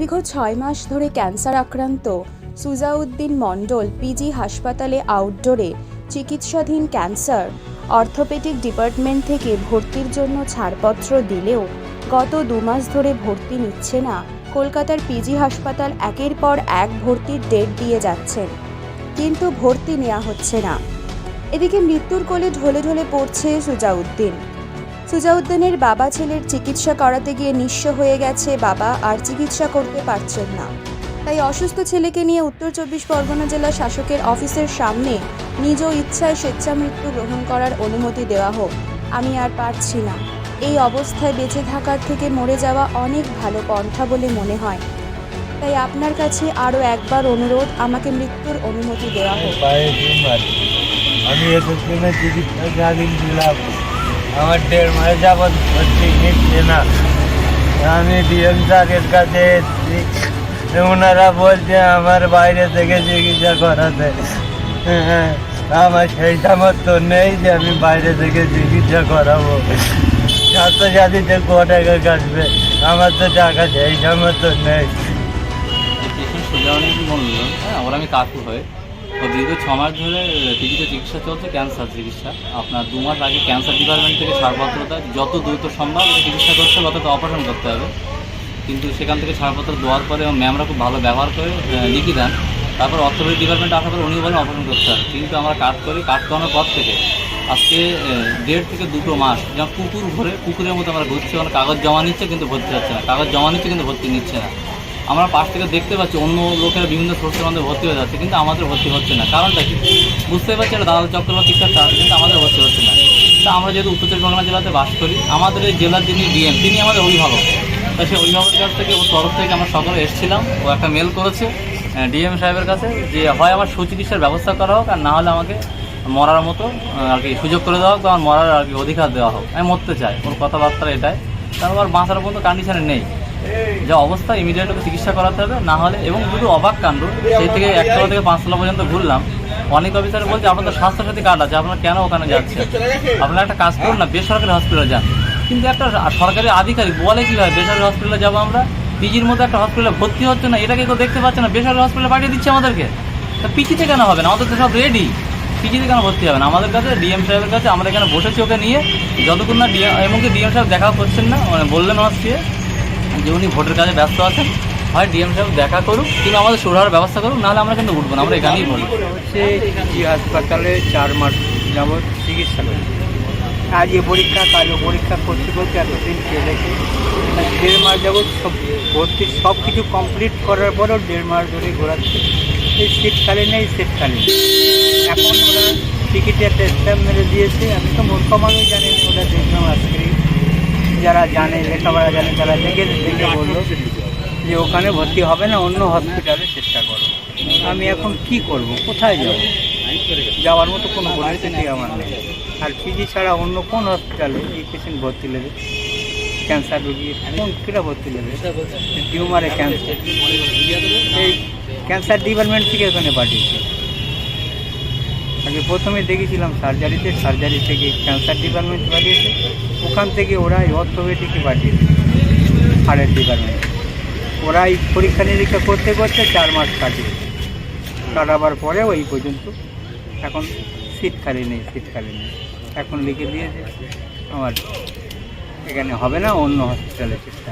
দীর্ঘ ছয় মাস ধরে ক্যান্সার আক্রান্ত সুজাউদ্দিন মণ্ডল পিজি হাসপাতালে আউটডোরে চিকিৎসাধীন ক্যান্সার অর্থোপেডিক ডিপার্টমেন্ট থেকে ভর্তির জন্য ছাড়পত্র দিলেও গত দু মাস ধরে ভর্তি নিচ্ছে না। কলকাতার পিজি হাসপাতাল একের পর এক ভর্তির ডেট দিয়ে যাচ্ছেন। কিন্তু ভর্তি নেওয়া হচ্ছে না। এদিকে মৃত্যুর কোলে ঢলে ঢলে পড়ছে সুজাউদ্দিন। সুজাউদ্দিনের বাবা ছেলের চিকিৎসা করাতে গিয়ে নিঃস্ব হয়ে গেছে বাবা, আর চিকিৎসা করতে পারছেন না। তাই অসুস্থ ছেলেকে নিয়ে উত্তর চব্বিশ পরগনা জেলা শাসকের অফিসের সামনে নিজ ইচ্ছায় স্বেচ্ছা মৃত্যু গ্রহণ করার অনুমতি দেওয়া হোক। আমি আর পারছি না। এই অবস্থায় বেঁচে থাকার থেকে মরে যাওয়া অনেক ভালো পন্থা বলে মনে হয়। তাই আপনার কাছে আরও একবার অনুরোধ, আমাকে মৃত্যুর অনুমতি দেওয়া হোক। আমি আমার দেড় মাস যাবৎ ভর্তি নিচ্ছে না। আমি ডিএম স্যারের কাছে এসেছি। ওনারা বলছে আমার বাইরে থেকে চিকিৎসা করাতে। হ্যাঁ, আমার সেই সামর্থ্য নেই যে আমি বাইরে থেকে চিকিৎসা করাবো। স্বাস্থ্যসাথীতে ক টাকা কাটবে? আমার তো টাকা সেই সামর্থ্য নেই। হ্যাঁ আমি কাকু হয়ে। দীর্ঘ ছ মাস ধরে পিজিতে চিকিৎসা চলছে, ক্যান্সার চিকিৎসা। আপনার দু মাস আগে ক্যান্সার ডিপার্টমেন্ট থেকে ছাড়পত্র দেয় যত দ্রুত সম্ভব চিকিৎসা করতে হবে অপারেশন করতে হবে। কিন্তু সেখান থেকে ছাড়পত্র দেওয়ার পরে ম্যামরা খুব ভালো ব্যবহার করে লিখে দেন। তারপর অর্থোপেডিক ডিপার্টমেন্ট আসার পর উনি বলেন অপারেশন করতে হবে। কিন্তু আমরা কাজ করি, কাজ করানোর পর থেকে আজকে দেড় থেকে দুটো মাস যেমন কুকুর ঘুরে কুকুরের মতো আমরা ঘুরছি আমরা কাগজ জমা নিচ্ছে কিন্তু ভর্তি হচ্ছে না, কাগজ জমা নিচ্ছে কিন্তু ভর্তি নিচ্ছে না। আমরা পাশ থেকে দেখতে পাচ্ছি অন্য লোকেরা বিভিন্ন সোর্সের মধ্যে ভর্তি হয়ে যাচ্ছে কিন্তু আমাদের ভর্তি হচ্ছে না। কারণটা কি? বুঝতে পারছি না দালাল চক্র বা একটা আছে, কিন্তু আমাদের ভর্তি হচ্ছে না। তা আমরা যেহেতু উত্তর চব্বিশ পরগনা জেলাতে বাস করি আমাদের এই জেলার যিনি ডিএম তিনি আমাদের অভিভাবক। তাই সেই অভিভাবকের কাছ থেকে ওর তরফ থেকে আমরা সকলে এসেছিলাম ও একটা মেল করেছে ডিএম সাহেবের কাছে যে হয় আমার সুচিকিৎসার ব্যবস্থা করা হোক আর না হলে আমাকে মরার মতো আর কি সুযোগ করে দেওয়া হোক বা আমার মরার আর কি অধিকার দেওয়া হোক। আমি মরতে চাই ওর কথাবার্তা এটাই। কারণ আমার বাঁচার মতো কন্ডিশনে নেই। যে অবস্থা ইমিডিয়েট ওকে চিকিৎসা করাতে হবে না হলে এবং দুটো অবাক কাণ্ড সেই থেকে একতলা থেকে পাঁচতলা পর্যন্ত ঘুরলাম। অনেক অফিসার বলছে আপনাদের স্বাস্থ্যসাথী কার্ড আছে আপনারা কেন ওখানে যাচ্ছেন? আপনারা একটা কাজ করুন না বেসরকারি হসপিটালে যান। কিন্তু একটা সরকারি আধিকারিক বলে কী হয় বেসরকারি হসপিটালে যাব আমরা? পিজির মতো একটা হসপিটালে ভর্তি হচ্ছে না এটাকে কেউ দেখতে পাচ্ছে না বেসরকারি হসপিটালে পাঠিয়ে দিচ্ছে আমাদেরকে। তা পিজিতে কেন হবে না? আমাদের তো সব রেডি পিজিতে কেন ভর্তি হবে না? আমাদের কাছে ডিএম সাহেবের কাছে আমরা এখানে বসেছি ওকে নিয়ে? যতক্ষণ না ডিএম এমনকি ডিএম সাহেব দেখা করছেন না মানে বললেন আমার যে উনি ভোটের কাজে ব্যস্ত আছেন, হয় ডিএম সাহেব দেখা করুক, কিংবা আমাদের সুরাহার ব্যবস্থা করুক, নাহলে আমরা কিন্তু উঠবো না, আমরা এখানেই বলি এই হাসপাতালে চার মাস যাবৎ চিকিৎসা আজ এ পরীক্ষা, কাল ও পরীক্ষা করতে করতে এতদিন চলেছে দেড় মাস যাবৎ সব ভর্তি, সব কিছু কমপ্লিট করার পরেও দেড় মাস ধরে ঘোরাচ্ছে। এই খালি নেই নেই। এখন ওরা টিকিটে একটা স্ট্যাম্প মেরে দিয়েছে। আমি তো মূর্খ মানুষ জানি ওটা দেখলাম আজকে যারা জানে, লেখাপড়া জানে, তারা দেখে দেখে বলল যে ওখানে ভর্তি হবে না, অন্য হসপিটালে চেষ্টা করো। আমি এখন কি করব? কোথায় যাব? যাওয়ার মতো কোনো পরিস্থিতি আমার নেই। আর পিজি ছাড়া অন্য কোন হসপিটালে এই পেশেন্ট ভর্তি নেবে? ক্যান্সার রোগী কোন কিরা ভর্তি নেবে? টিউমারে ক্যান্সার এই ক্যান্সার ডিপার্টমেন্ট থেকে ওখানে পাঠিয়েছে। আগে প্রথমে দেখেছিলাম সার্জারিতে, সার্জারি থেকে ক্যান্সার ডিপার্টমেন্ট পাঠিয়েছে। ওখান থেকে ওরা অর্থোপেডিকে পাঠিয়েছে হাড়ের ডিপার্টমেন্ট ওরা এই পরীক্ষা নিরীক্ষা করতে করতে চার মাস কাটিয়েছে। কাটাবার পরেও ওই পর্যন্ত এখন খালি নেই খালি নেই। এখন লিখে দিয়েছে, আমার এখানে হবে না, অন্য হসপিটালে চেষ্টা।